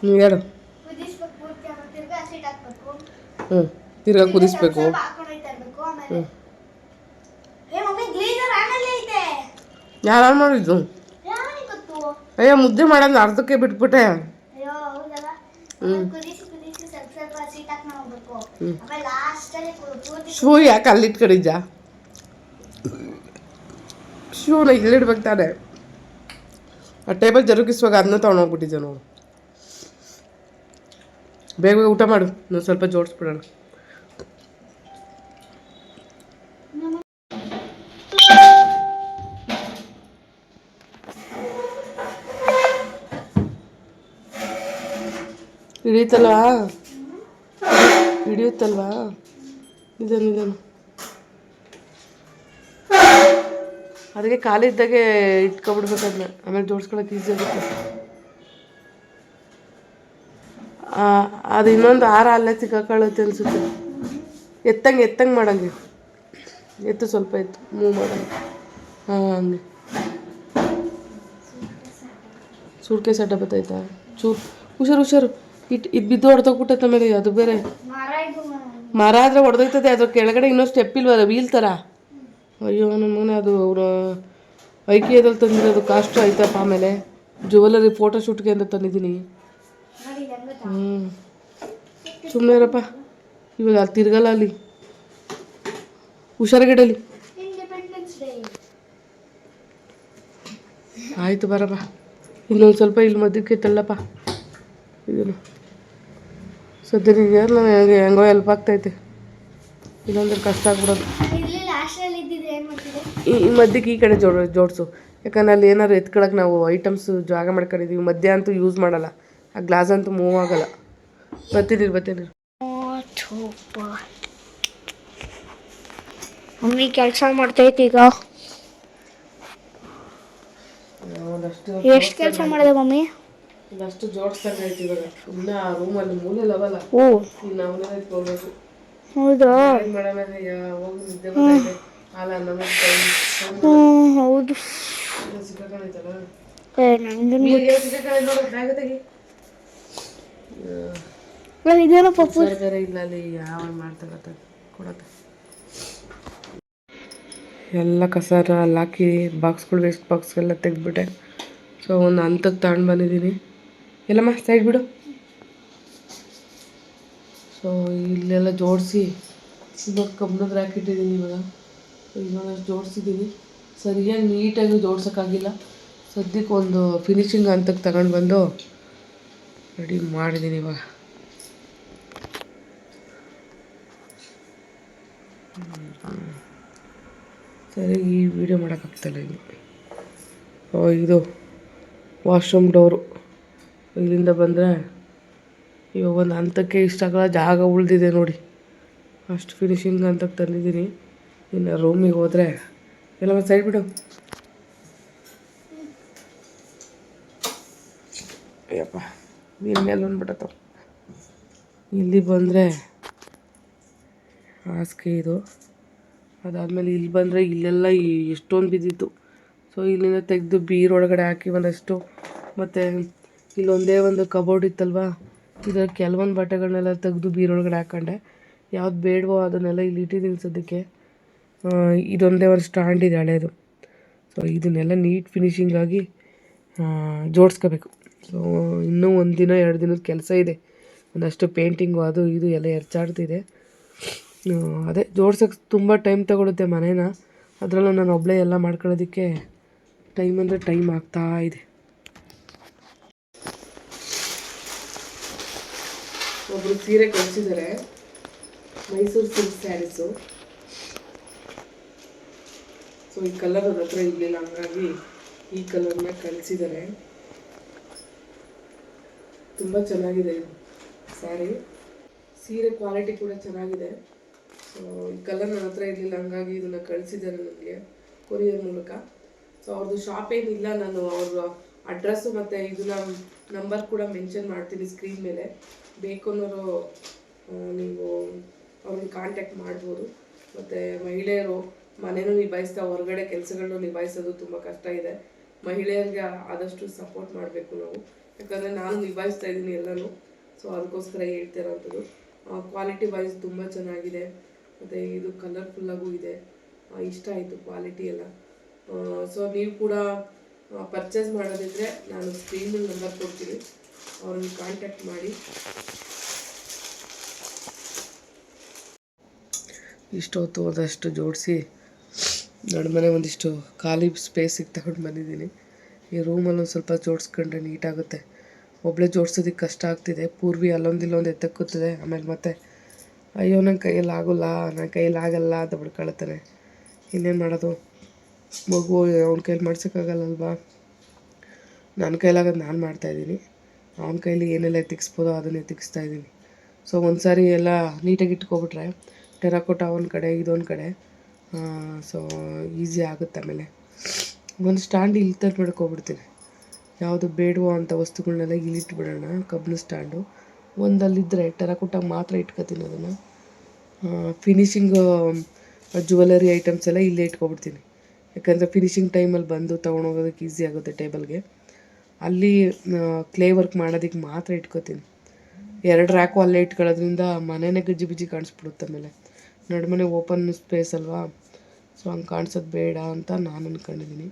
ಹ್ಞೂ ಹೇಳು. ಹ್ಞೂ ತಿರ್ಗಾ ಕುದಿಸ್ಬೇಕು. ಐತೆ. ಯಾರು ಮಾಡಿದ್ದು? ಅಯ್ಯೋ ಮುದ್ದೆ ಮಾಡೋದು ಅರ್ಧಕ್ಕೆ ಬಿಟ್ಬಿಟ್ಟೆ. ಶೂ ಯಾಕೆ ಅಲ್ಲಿಟ್ಕೊಂಡಿದ್ದ ಶೂನ ಇಲ್ಲಿಡ್ಬೇಕು ತಾನೆ ಆ ಟೇಬಲ್ ಜರುಗಿಸುವಾಗ ಅದನ್ನ ತೊಗೊಂಡೋಗ್ಬಿಟ್ಟಿದ್ದೆ ನೋಡು. ಬೇಗ ಬೇಗ ಊಟ ಮಾಡು. ನಾನು ಸ್ವಲ್ಪ ಜೋಡಿಸ್ಬಿಡೋಣ. ಹಿಡಿಯುತ್ತಲ್ವಾ? ಹಿಡಿಯುತ್ತಲ್ವಾ? ನಿಧಾನ ನಿಧಾನ. ಅದಕ್ಕೆ ಕಾಲಿದ್ದಾಗೆ ಇಟ್ಕೊಬಿಡ್ಬೇಕು ಅದನ್ನ ಆಮೇಲೆ ಜೋಡಿಸ್ಕೊಳಕ್ಕೆ ಈಸಿ ಆಗುತ್ತೆ. ಅದು ಇನ್ನೊಂದು ಆರ ಅಲ್ಲೇ ಸಿಕ್ಕಾಕೊಳ್ಳುತ್ತೆ ಅನ್ಸುತ್ತೆ. ಎತ್ತಂಗೆ ಎತ್ತಂಗೆ ಮಾಡಂಗೆ. ಎತ್ತು ಸ್ವಲ್ಪ ಎತ್ತು, ಮೂವ್ ಮಾಡಂಗೆ. ಹಾಂ, ಹಂಗೆ. ಸುಡ್ಕೆ ಸಡ್ಡ ಬತ್ತಾಯ್ತಾ ಚೂರು, ಹುಷಾರು ಹುಷಾರು. ಇಟ್ಟು ಇದು ಬಿದ್ದು ಹೊಡೆದೋಗ್ಬಿಟ್ಟೈತೆ ಆಮೇಲೆ ಅದು ಬೇರೆ. ಮರ ಆದರೆ ಹೊಡೆದೋಯ್ತದೆ ಅದ್ರ ಕೆಳಗಡೆ ಇನ್ನೂ ಸ್ಟೆಪ್ ಇಲ್ವಲ್ಲ ವೀಲ್ ಥರ ಅಯ್ಯೋ ನನ್ನ ಮನೆ ಅದು ಅವರು ಐಕಿಯದಲ್ಲಿ ತಂದಿರೋದು ಕಾಸ್ಟ್ ಆಯ್ತಪ್ಪ ಆಮೇಲೆ. ಜುವೆಲ್ಲರಿ ಫೋಟೋ ಶೂಟ್ಗೆ ಅಂತ ತಂದಿದ್ದೀನಿ. ಹ್ಞೂ ಸುಮ್ಮನೆ ಇರಪ್ಪ. ಇವಾಗ ಅಲ್ಲಿ ತಿರ್ಗಲ್ಲ ಅಲ್ಲಿ. ಹುಷಾರಾಗಿಡಲಿ ಆಯಿತು ಬರಪ್ಪ. ಇನ್ನೊಂದು ಸ್ವಲ್ಪ ಇಲ್ಲಿ ಮಧ್ಯಕ್ಕೆ ತಳ್ಳಪ್ಪ. ಇದನ್ನು. ಸದ್ಯ ನಿಂಗೆ ನನಗೆ ಹೆಂಗೋ ಹೆಲ್ಪ್ ಆಗ್ತೈತೆ. ಇಲ್ಲಾಂದ್ರೆ ಕಷ್ಟ ಆಗ್ಬಿಡೋದು. ಈ ಈ ಮಧ್ಯಕ್ಕೆ ಈ ಕಡೆ ಜೋಡ ಜೋಡಿಸು. ಯಾಕಂದ್ರೆ ಅಲ್ಲಿ ಏನಾದ್ರು ಎತ್ಕೊಳಕ್ಕೆ ನಾವು ಐಟಮ್ಸ್ ಜಾಗ ಮಾಡ್ಕೊಂಡಿದ್ದೀವಿ ಮಧ್ಯ ಅಂತೂ ಯೂಸ್ ಮಾಡಲ್ಲ. ಆ ಗ್ಲಾಸ್ ಅಂತೂ ಮೂವ್ ಆಗಲ್ಲ. ಬರ್ತಿದ್ದೀರಿ ಬರ್ತೀನಿ ಮಮ್ಮಿ ಕೆಲಸ ಮಾಡ್ತೈತಿ ಈಗ. ಎಷ್ಟು ಕೆಲಸ ಮಾಡಿದೆ ಮಮ್ಮಿ? ಅಷ್ಟು ಜೋಡಿಸ್ದಂಗೆ ಆಯ್ತು ಇವಾಗ. ಇನ್ನ ಆ ರೂಮಲ್ಲಿ ಮೂಲೆ ಲವಲ್ಲ ಓ. ಇನ್ನು ಅವನೇ ಎತ್ಕೊಳ್ಬೇಕು ಹೌದಾ? ಮೇಡಮ್ ಯಾವಾಗ ನಿದ್ದೆ ಬರ್ತೈತೆ ಹಾಲ ನಮಗೆ ಹ್ಮ್ ಹೌದು. ಸಿಕ್ಕಾಕೊಂಡೈತಲ್ಲ ಏ, ನೋಡು ಬ್ಯಾಗ್ ತೆಗಿ. ಇದೇನೋ ಪಪ್ಪು? ಬೇರೆ ಇಲ್ಲ ಅಲ್ಲಿ ಯಾವ ಮಾಡ್ತಾಗತ್ತ ಕೊಡತ್ತೆ ಎಲ್ಲ ಕಸರ ಅಲ್ಲಿ ಹಾಕಿ ಬಾಕ್ಸ್ಗಳು ವೇಸ್ಟ್ ಬಾಕ್ಸ್ಗೆಲ್ಲ ತೆಗೆದ್ಬಿಟ್ಟೆ. ಸೊ ಒಂದು ಹಂತಕ್ಕೆ ತಗೊಂಡು ಬಂದಿದ್ದೀನಿ. ಎಲ್ಲಮ್ಮ ಸೈಡ್ ಬಿಡು. ಸೊ ಇಲ್ಲೆಲ್ಲ ಜೋಡಿಸಿ. ಇವಾಗ ಕಬ್ಬಣದ ರ್ಯಾಕ್ ಇಟ್ಟಿದ್ದೀನಿ ಇವಾಗ. ಇವಾಗ ಜೋಡಿಸಿದ್ದೀನಿ ಸರಿಯಾಗಿ ನೀಟಾಗಿ ಜೋಡ್ಸೋಕ್ಕಾಗಿಲ್ಲ. ಸದ್ಯಕ್ಕೆ ಒಂದು ಫಿನಿಶಿಂಗ್ ಹಂತಕ್ಕೆ ತಗೊಂಡು ಬಂದು ರೆಡಿ ಮಾಡಿದ್ದೀನಿ ಇವಾಗ. ಸರಿ, ಈ ವಿಡಿಯೋ ಮಾಡೋಕ್ಕಾಗ್ತಲ್ಲ ಇದು ಇದು ವಾಶ್ರೂಮ್ ಡೋರು ಇಲ್ಲಿಂದ ಬಂದರೆ ಇವಾಗ ಒಂದು ಹಂತಕ್ಕೆ ಇಷ್ಟಾಗಲ್ಲ ಜಾಗ ಉಳಿದಿದೆ ನೋಡಿ. ಅಷ್ಟು ಫಿನಿಶಿಂಗ್ ಅಂತ ತಂದಿದ್ದೀನಿ. ಇನ್ನು ರೂಮಿಗೆ ಹೋದರೆ ಎಲ್ಲ ಒಂದು ಸೈಡ್ ಬಿಡು. ಅಯ್ಯಪ್ಪ ನೀರು ಮೇಲೆ ಬಂದ್ಬಿಟ್ಟತ್ತವ ಇಲ್ಲಿ ಬಂದರೆ ಹಾಸಿಗೆ ಇದು. ಅದಾದಮೇಲೆ ಇಲ್ಲಿ ಬಂದರೆ ಇಲ್ಲೆಲ್ಲ ಎಷ್ಟೊಂದು ಬಿದ್ದಿತ್ತು. ಸೊ ಇಲ್ಲಿಂದ ತೆಗೆದು ಬೀರೊಳಗಡೆ ಹಾಕಿ ಒಂದಷ್ಟು ಮತ್ತು ಇಲ್ಲೊಂದೇ ಒಂದು ಕಬೋರ್ಡ್ ಇತ್ತಲ್ವ? ಇದರ ಕೆಲವೊಂದು ಬಟ್ಟೆಗಳನ್ನೆಲ್ಲ ತೆಗೆದು ಬೀರೊಳಗಡೆ ಹಾಕೊಂಡೆ. ಯಾವ್ದು ಬೇಡವೋ ಅದನ್ನೆಲ್ಲ ಇಲ್ಲಿ ಇಟ್ಟಿದ್ದೀನಿ ಸದ್ಯಕ್ಕೆ. ಇದೊಂದೇ ಒಂದು ಸ್ಟ್ಯಾಂಡ್ ಇದೆ ಹಳೇದು. ಸೊ ಇದನ್ನೆಲ್ಲ ನೀಟ್ ಫಿನಿಶಿಂಗ್ ಆಗಿ ಜೋಡಿಸ್ಕೋಬೇಕು. ಸೊ ಇನ್ನೂ ಒಂದು ದಿನ, ಎರಡು ದಿನದ ಕೆಲಸ ಇದೆ. ಒಂದಷ್ಟು ಪೇಂಟಿಂಗು ಅದು ಇದು ಎಲ್ಲ ಎರ್ಚಾಡ್ತಿದೆ. ಅದೇ ಜೋಡ್ಸೋಕ್ಕೆ ತುಂಬ ಟೈಮ್ ತಗೊಳುತ್ತೆ ಮನೇನ. ಅದರಲ್ಲೂ ನಾನು ಒಬ್ಬಳೇ ಎಲ್ಲ ಮಾಡ್ಕೊಳ್ಳೋದಕ್ಕೆ ಟೈಮ್ ಅಂದರೆ ಟೈಮ್ ಆಗ್ತಾ ಇದೆ. ಒಬ್ಬರು ಸೀರೆ ಕಳಿಸಿದ್ದಾರೆ ಮೈಸೂರು ಸಿಲ್ಕ್ ಸ್ಯಾರೀಸು ಸೊ ಈ ಕಲರ್ ಅವ್ರ ಹತ್ರ ಇರಲಿಲ್ಲ, ಹಂಗಾಗಿ ಈ ಕಲರ್ನ ಕಳಿಸಿದ್ದಾರೆ ತುಂಬ ಚೆನ್ನಾಗಿದೆ ಸ್ಯಾರಿ ಸೀರೆ ಕ್ವಾಲಿಟಿ ಕೂಡ ಚೆನ್ನಾಗಿದೆ. ಸೊ ಈ ಕಲರ್ ನನ್ನ ಹತ್ರ ಇರಲಿಲ್ಲ, ಹಂಗಾಗಿ ಇದನ್ನು ಕಳಿಸಿದ್ದಾರೆ ನನಗೆ ಕೊರಿಯರ್ ಮೂಲಕ. ಸೊ ಅವ್ರದ್ದು ಶಾಪ್ ಏನಿಲ್ಲ ನಾನು ಅವ್ರ ಅಡ್ರೆಸ್ಸು ಮತ್ತು ಇದನ್ನ ನಂಬರ್ ಕೂಡ ಮೆನ್ಷನ್ ಮಾಡ್ತೀನಿ ಸ್ಕ್ರೀನ್ ಮೇಲೆ. ಬೇಕು ಅನ್ನೋರು ನೀವು ಅವ್ರನ್ನ ಕಾಂಟ್ಯಾಕ್ಟ್ ಮಾಡ್ಬೋದು. ಮತ್ತು ಮಹಿಳೆಯರು ಮನೆಯೂ ನಿಭಾಯಿಸ್ತಾ, ಹೊರಗಡೆ ಕೆಲಸಗಳ್ನೂ ನಿಭಾಯಿಸೋದು ತುಂಬ ಕಷ್ಟ ಇದೆ. ಮಹಿಳೆಯರಿಗೆ ಆದಷ್ಟು ಸಪೋರ್ಟ್ ಮಾಡಬೇಕು ನಾವು. ಯಾಕಂದರೆ ನಾನು ನಿಭಾಯಿಸ್ತಾ ಇದ್ದೀನಿ ಎಲ್ಲನೂ. ಸೊ ಅದಕ್ಕೋಸ್ಕರ ಹೇಳ್ತಾ ಇರೋವಂಥದ್ದು ಕ್ವಾಲಿಟಿ ವೈಸ್ ತುಂಬ ಚೆನ್ನಾಗಿದೆ. ಮತ್ತು ಇದು ಕಲರ್ಫುಲ್ಲಾಗೂ ಇದೆ. ಇಷ್ಟ ಆಯಿತು ಕ್ವಾಲಿಟಿ ಎಲ್ಲ. ಸೊ ನೀವು ಕೂಡ ಪರ್ಚೇಸ್ ಮಾಡೋದಿದ್ರೆ ನಾನು ಸ್ಕ್ರೀನಲ್ಲಿ ನಂಬರ್ ಕೊಡ್ತೀನಿ. ಅವ್ರನ್ನ ಕಾಂಟ್ಯಾಕ್ಟ್ ಮಾಡಿ. ಇಷ್ಟೊತ್ತು ಹೋದಷ್ಟು ಜೋಡಿಸಿ ನಡುಮನೆ ಒಂದಿಷ್ಟು ಖಾಲಿ ಸ್ಪೇಸಿಗೆ ತಗೊಂಡು ಬಂದಿದ್ದೀನಿ. ಈ ರೂಮಲ್ಲಿ ಒಂದು ಸ್ವಲ್ಪ ಜೋಡಿಸ್ಕೊಂಡ್ರೆ ನೀಟಾಗುತ್ತೆ. ಒಬ್ಬಳೇ ಜೋಡಿಸೋದಕ್ಕೆ ಕಷ್ಟ ಆಗ್ತಿದೆ. ಪೂರ್ವಿ ಅಲ್ಲೊಂದು ಇಲ್ಲೊಂದು ಎತ್ತಕ್ಕುತ್ತದೆ ಆಮೇಲೆ ಮತ್ತೆ, ಅಯ್ಯೋ ನನ್ನ ಕೈಯಲ್ಲಿ ಆಗೋಲ್ಲ ನನ್ನ ಕೈಯಲ್ಲಿ ಆಗಲ್ಲ ಅಂತ ಬಿಡ್ಕೊಳ್ತಾನೆ ಇನ್ನೇನು ಮಾಡೋದು? ಮಗು ಅವ್ನ ಕೈಯಲ್ಲಿ ಮಾಡ್ಸೋಕ್ಕಾಗಲ್ಲಲ್ವಾ ನನ್ನ ಕೈಲಾಗೋದು ನಾನು ಮಾಡ್ತಾಯಿದ್ದೀನಿ ಅವನ ಕೈಲಿ ಏನೆಲ್ಲ ಎತ್ತಿಕ್ಸ್ಬೋದೋ ಅದನ್ನೇ ಎತ್ತಿಕ್ಸ್ತಾ ಇದ್ದೀನಿ. ಸೊ ಒಂದು ಸಾರಿ ಎಲ್ಲ ನೀಟಾಗಿ ಇಟ್ಕೊಬಿಟ್ರೆ, ಟೆರಾಕೋಟ ಒಂದು ಕಡೆ, ಇದೊಂದು ಕಡೆ ಸೊ ಈಸಿ ಆಗುತ್ತೆ ಆಮೇಲೆ. ಒಂದು ಸ್ಟ್ಯಾಂಡ್ ಇಲ್ಲಿ ತಂದು ಮಾಡ್ಕೊಬಿಡ್ತೀನಿ. ಯಾವುದು ಬೇಡವೋ ಅಂಥ ವಸ್ತುಗಳನ್ನೆಲ್ಲ ಇಲ್ಲಿ ಇಟ್ಬಿಡೋಣ ಕಬ್ಬಿಣ ಸ್ಟ್ಯಾಂಡು ಒಂದಲ್ಲಿದ್ದರೆ ಟೆರಾಕೋಟ ಮಾತ್ರ ಇಟ್ಕೊತೀನಿ ಅದನ್ನು. ಫಿನಿಷಿಂಗ್ ಜುವೆಲರಿ ಐಟಮ್ಸ್ ಎಲ್ಲ ಇಲ್ಲೇ ಇಟ್ಕೊಬಿಡ್ತೀನಿ. ಯಾಕಂದರೆ ಫಿನಿಶಿಂಗ್ ಟೈಮಲ್ಲಿ ಬಂದು ತೊಗೊಂಡೋಗೋದಕ್ಕೆ ಈಸಿ ಆಗುತ್ತೆ ಟೇಬಲ್ಗೆ. ಅಲ್ಲಿ ಕ್ಲೇ ವರ್ಕ್ ಮಾಡೋದಕ್ಕೆ ಮಾತ್ರ ಇಟ್ಕೋತೀನಿ. ಎರಡು ರ್ಯಾಕು ಅಲ್ಲೇ ಇಟ್ಕೊಳ್ಳೋದ್ರಿಂದ ಮನೆಯೇ ಗಜ್ಜಿ ಬಿಜ್ಜಿ ಕಾಣಿಸ್ಬಿಡುತ್ತೆ ಆಮೇಲೆ. ನಡುಮನೆ ಓಪನ್ ಸ್ಪೇಸ್ ಅಲ್ವಾ? ಸೊ ಹಂಗೆ ಕಾಣಿಸೋದು ಬೇಡ ಅಂತ ನಾನು ಅಂದ್ಕೊಂಡಿದ್ದೀನಿ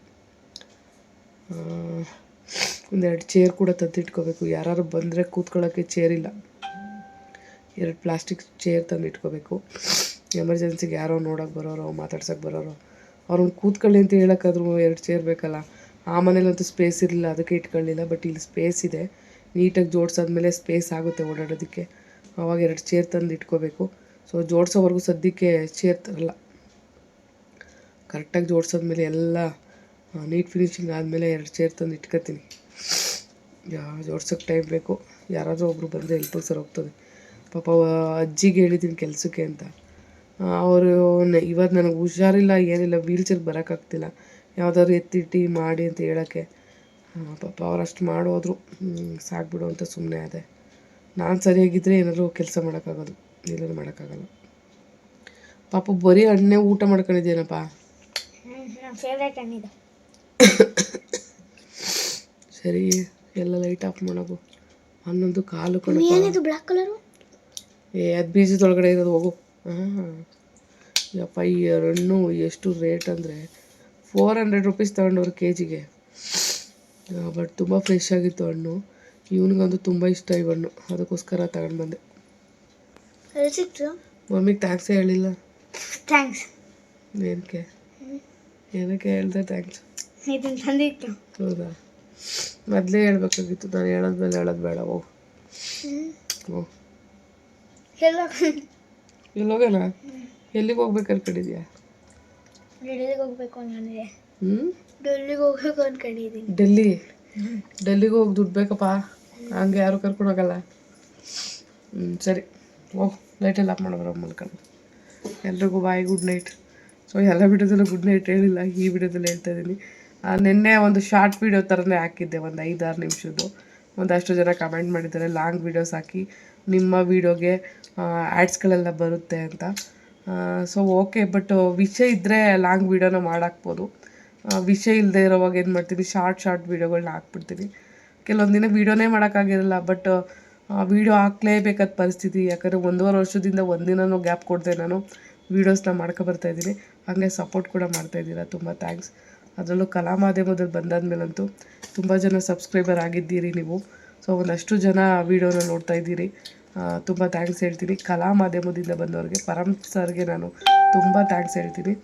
ಒಂದೆರಡು ಚೇರ್ ಕೂಡ ತಂದಿಟ್ಕೋಬೇಕು. ಯಾರು ಬಂದರೆ ಕೂತ್ಕೊಳ್ಳೋಕ್ಕೆ ಚೇರ್ ಇಲ್ಲ. ಎರಡು ಪ್ಲಾಸ್ಟಿಕ್ ಚೇರ್ ತಂದು ಇಟ್ಕೋಬೇಕು ಎಮರ್ಜೆನ್ಸಿಗೆ ಯಾರೋ ನೋಡೋಕೆ ಬರೋರು, ಮಾತಾಡ್ಸೋಕೆ ಬರೋರು, ಅವ್ರನ್ನ ಕೂತ್ಕೊಳ್ಳಿ ಅಂತ ಹೇಳೋಕ್ಕಾದ್ರೂ ಎರಡು ಚೇರ್ ಬೇಕಲ್ಲ? ಆ ಮನೇಲಂತೂ ಸ್ಪೇಸ್ ಇರಲಿಲ್ಲ, ಅದಕ್ಕೆ ಇಟ್ಕೊಳ್ಳಿಲ್ಲ ಬಟ್ ಇಲ್ಲಿ ಸ್ಪೇಸ್ ಇದೆ. ನೀಟಾಗಿ ಜೋಡಿಸಾದ್ಮೇಲೆ ಸ್ಪೇಸ್ ಆಗುತ್ತೆ ಓಡಾಡೋದಕ್ಕೆ. ಆವಾಗ ಎರಡು ಚೇರ್ ತಂದು ಇಟ್ಕೋಬೇಕು. ಸೊ ಜೋಡಿಸೋವರೆಗೂ ಸದ್ಯಕ್ಕೆ ಚೇರ್ ತರಲ್ಲ. ಕರೆಕ್ಟಾಗಿ ಜೋಡಿಸಾದ್ಮೇಲೆ ಎಲ್ಲ ನೀಟ್ ಫಿನಿಶಿಂಗ್ ಆದಮೇಲೆ ಎರಡು ಚೇರ್ ತಂದು ಇಟ್ಕೊತೀನಿ. ಜೋಡ್ಸೋಕ್ಕೆ ಟೈಮ್ ಬೇಕು. ಯಾರಾದರೂ ಒಬ್ಬರು ಬಂದರೆ ಹೆಲ್ಪ್ ಸರ್ ಹೋಗ್ತದೆ. ಪಾಪ ಅಜ್ಜಿಗೆ ಹೇಳಿದ್ದೀನಿ ಕೆಲಸಕ್ಕೆ ಅಂತ. ಅವರು ಇವತ್ತು ನನಗೆ ಹುಷಾರಿಲ್ಲ, ಏನಿಲ್ಲ ವೀಲ್ ಚೇರ್ ಬರೋಕ್ಕಾಗ್ತಿಲ್ಲ ಯಾವುದಾದ್ರು ಎತ್ತಿಟ್ಟು ಮಾಡಿ ಅಂತ ಹೇಳೋಕ್ಕೆ ಪಾಪ ಅವ್ರು ಅಷ್ಟು ಮಾಡೋದ್ರು ಸಾಕ್ಬಿಡು ಅಂತ ಸುಮ್ಮನೆ ಅದೇ ನಾನು ಸರಿಯಾಗಿದ್ದರೆ ಏನಾದರೂ ಕೆಲಸ ಮಾಡೋಕ್ಕಾಗೋದು ಏನಾದ್ರು ಮಾಡೋಕ್ಕಾಗಲ್ಲ. ಪಾಪ ಬರೀ ಹಣ್ಣೆ ಊಟ ಮಾಡ್ಕೊಂಡಿದ್ದೇನಪ್ಪ? ಸರಿ ಎಲ್ಲ ಲೈಟ್ ಆಫ್ ಮಾಡೋದು ಹನ್ನೊಂದು ಕಾಲು ಕೊಡೋದು ಬ್ಲ್ಯಾಕ್ ಕಲರು ಏ ಅದು ಬೀಜದೊಳಗಡೆ ಇರೋದು ಹೋಗು. ಹಾಂ ಯಪ್ಪ ಈ ಹಣ್ಣು ಎಷ್ಟು ರೇಟ್ ಅಂದರೆ ಫೋರ್ ಹಂಡ್ರೆಡ್ ರುಪೀಸ್ ತಗೊಂಡವ್ರು ಕೆ ಜಿಗೆ ಬಟ್ ತುಂಬ ಫ್ರೆಶ್ ಆಗಿತ್ತು ಹಣ್ಣು. ಇವನಿಗಂತೂ ತುಂಬ ಇಷ್ಟ ಈ ಹಣ್ಣು. ಅದಕ್ಕೋಸ್ಕರ ತಗೊಂಡು ಬಂದೆ. ಮಮ್ಮಿಗೆ ಟ್ಯಾಕ್ಸೇ ಹೇಳಿಲ್ಲ. ಥ್ಯಾಂಕ್ಸ್ ಏನಕ್ಕೆ? ಏನಕ್ಕೆ ಹೇಳ್ದೆ ಥ್ಯಾಂಕ್ಸ್ ಹೌದಾ? ಮೊದಲೇ ಹೇಳ್ಬೇಕಾಗಿತ್ತು. ನಾನು ಹೇಳೋದ್ ಮೇಲೆ ಹೇಳೋದು ಬೇಡ. ಓ. ಓ. ಎಲ್ಲ? ಎಲ್ಲೋಗೋಣ ಎಲ್ಲಿಗೆ ಹೋಗ್ಬೇಕು ಅನ್ಕೊಂಡಿದ್ಯಾ ಡೆಲ್ಲಿಗೆ ಹೋಗ್ಬೇಕು ಅನ್ಕೊಂಡಿದ್ದೆ ಹ್ಞೂ ಡೆಲ್ಲಿಗೆ ಹೋಗ್ಬೇಕು ಅನ್ಕೊಂಡಿದ್ದೀನಿ ಡೆಲ್ಲಿ? ಡೆಲ್ಲಿಗೆ ಹೋಗಿ ದುಡ್ಡು ಬೇಕಪ್ಪ. ಹಂಗೆ ಯಾರು ಕರ್ಕೊಂಡು ಹೋಗಲ್ಲ. ಹ್ಞೂ ಸರಿ. ಓಹ್ ಲೈಟೆಲ್ಲ ಆಫ್ ಮಾಡೋದ್ರ ಮಲ್ಕೊಂಡು ಎಲ್ರಿಗೂ ಬಾಯ್ ಗುಡ್ ನೈಟ್ ಸೊ ಎಲ್ಲ ವಿಡಿಯೋದಲ್ಲೂ ಗುಡ್ ನೈಟ್ ಹೇಳಿಲ್ಲ. ಈ ವಿಡಿಯೋದಲ್ಲಿ ಹೇಳ್ತಾ ಇದ್ದೀನಿ. ನಿನ್ನೆ ಒಂದು ಶಾರ್ಟ್ ವಿಡಿಯೋ ಥರನೇ ಹಾಕಿದ್ದೆ ಒಂದು ಐದಾರು ನಿಮಿಷದ್ದು. ಒಂದಷ್ಟು ಜನ ಕಮೆಂಟ್ ಮಾಡಿದ್ದಾರೆ. ಲಾಂಗ್ ವೀಡಿಯೋಸ್ ಹಾಕಿ ನಿಮ್ಮ ವೀಡಿಯೋಗೆ ಆ್ಯಡ್ಸ್ಗಳೆಲ್ಲ ಬರುತ್ತೆ ಅಂತ. ಸೊ ಓಕೆ ಬಟ್ ವಿಷಯ ಇದ್ದರೆ ಲಾಂಗ್ ವೀಡಿಯೋನ ಮಾಡಾಕ್ಬೋದು. ವಿಷಯ ಇಲ್ಲದೆ ಇರೋವಾಗ ಏನು ಮಾಡ್ತೀನಿ? ಶಾರ್ಟ್ ಶಾರ್ಟ್ ವೀಡಿಯೋಗಳನ್ನ ಹಾಕ್ಬಿಡ್ತೀನಿ. ಕೆಲವೊಂದು ದಿನ ವೀಡಿಯೋನೇ ಮಾಡೋಕ್ಕಾಗಿರಲ್ಲ ಬಟ್ ವೀಡಿಯೋ ಹಾಕ್ಲೇಬೇಕಾದ ಪರಿಸ್ಥಿತಿ. ಯಾಕಂದರೆ ಒಂದೂವರೆ ವರ್ಷದಿಂದ ಒಂದಿನೂ ಗ್ಯಾಪ್ ಕೊಡದೆ ನಾನು. ವೀಡಿಯೋಸ್ನ ಮಾಡ್ಕೊಬರ್ತಾ ಇದ್ದೀನಿ. ಹಾಗೆ ಸಪೋರ್ಟ್ ಕೂಡ ಮಾಡ್ತಾ ಇದ್ದೀರಾ? ತುಂಬ ಥ್ಯಾಂಕ್ಸ್ ಅದರಲ್ಲೂ ಕಲಾ ಮಾಧ್ಯಮದಲ್ಲಿ ಬಂದಾದ್ಮೇಲಂತೂ ತುಂಬ ಜನ ಸಬ್ಸ್ಕ್ರೈಬರ್ ಆಗಿದ್ದೀರಿ ನೀವು. ಸೊ ಒಂದಷ್ಟು ಜನ ವೀಡಿಯೋನ ನೋಡ್ತಾ ಇದ್ದೀರಿ. ತುಂಬ ಥ್ಯಾಂಕ್ಸ್ ಹೇಳ್ತೀನಿ. ಕಲಾ ಮಾಧ್ಯಮದಿಂದ ಬಂದವ್ರಿಗೆ ಪರಮ್ ಸರ್ಗೆ ನಾನು ತುಂಬ ಥ್ಯಾಂಕ್ಸ್ ಹೇಳ್ತೀನಿ.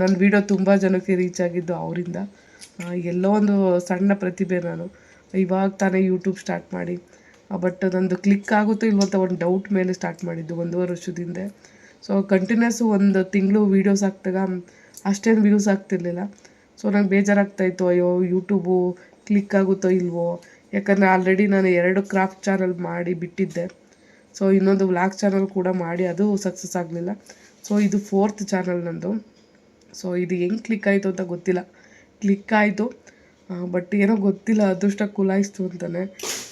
ನನ್ನ ವೀಡಿಯೋ ತುಂಬ ಜನಕ್ಕೆ ರೀಚ್ ಆಗಿದ್ದು ಅವರಿಂದ. ಎಲ್ಲೋ ಒಂದು ಸಣ್ಣ ಪ್ರತಿಭೆ ನಾನು ಇವಾಗ ತಾನೇ ಯೂಟ್ಯೂಬ್ ಸ್ಟಾರ್ಟ್ ಮಾಡಿ. ಬಟ್ ನಂದು ಕ್ಲಿಕ್ ಆಗುತ್ತೋ ಇಲ್ವೋ ಅಂತ ಒಂದು ಡೌಟ್ ಮೇಲೆ ಸ್ಟಾರ್ಟ್ ಮಾಡಿದ್ದು ಒಂದೂವರೆ ವರ್ಷದಿಂದ. ಸೊ ಕಂಟಿನ್ಯೂಸ್ ಒಂದು ತಿಂಗಳು ವೀಡಿಯೋಸ್ ಹಾಕ್ದಾಗ ಅಷ್ಟೇನು ವ್ಯೂಸ್ ಆಗ್ತಿರ್ಲಿಲ್ಲ. ಸೊ ನಂಗೆ ಬೇಜಾರಾಗ್ತಾಯಿತ್ತು ಅಯ್ಯೋ ಯೂಟ್ಯೂಬು ಕ್ಲಿಕ್ ಆಗುತ್ತೋ ಇಲ್ವೋ? ಯಾಕಂದರೆ ಆಲ್ರೆಡಿ ನಾನು ಎರಡು ಕ್ರಾಫ್ಟ್ ಚಾನಲ್ ಮಾಡಿ ಬಿಟ್ಟಿದ್ದೆ. ಸೊ ಇನ್ನೊಂದು ವ್ಲಾಗ್ ಚಾನಲ್ ಕೂಡ ಮಾಡಿ ಅದು ಸಕ್ಸಸ್ ಆಗಲಿಲ್ಲ. ಸೊ ಇದು ಫೋರ್ತ್ ಚಾನಲ್ ನಂದು. ಸೊ ಇದು ಹೆಂಗೆ ಕ್ಲಿಕ್ ಆಯಿತು ಅಂತ ಗೊತ್ತಿಲ್ಲ. ಕ್ಲಿಕ್ ಆಯಿತು. ಬಟ್ ಏನೋ ಗೊತ್ತಿಲ್ಲ, ಅದೃಷ್ಟ ಕುಲಾಯಿಸ್ತು ಅಂತಾನೆ.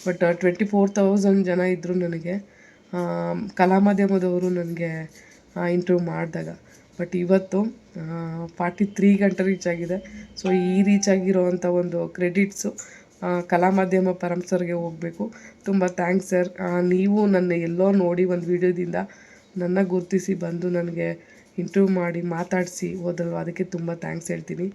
ಬಟ್ ಟ್ವೆಂಟಿ ಫೋರ್ ತೌಸಂಡ್ ಜನ ಇದ್ದರು ನನಗೆ. ಕಲಾ ಮಾಧ್ಯಮದವರು ನನಗೆ ಇಂಟರ್ವ್ಯೂ ಮಾಡಿದಾಗ. ಬಟ್ ಇವತ್ತು ಫಾರ್ಟಿ ತ್ರೀ ಗಂಟೆ ರೀಚ್ ಆಗಿದೆ. ಸೊ ಈ ರೀಚ್ ಆಗಿರೋವಂಥ ಒಂದು ಕ್ರೆಡಿಟ್ಸು ಕಲಾ ಮಾಧ್ಯಮ ಪರಮ್ ಸರ್ಗೆ ಹೋಗಬೇಕು. ತುಂಬ ಥ್ಯಾಂಕ್ಸ್ ಸರ್ ನೀವು ನನ್ನ ಎಲ್ಲೋ ನೋಡಿ ಒಂದು ವಿಡಿಯೋದಿಂದ ನನ್ನ ಗುರುತಿಸಿ ಬಂದು ನನಗೆ ಇಂಟ್ರೂವ್ ಮಾಡಿ ಮಾತಾಡಿಸಿ ಓದಲ್ವ ಅದಕ್ಕೆ ತುಂಬ ಥ್ಯಾಂಕ್ಸ್ ಹೇಳ್ತೀನಿ.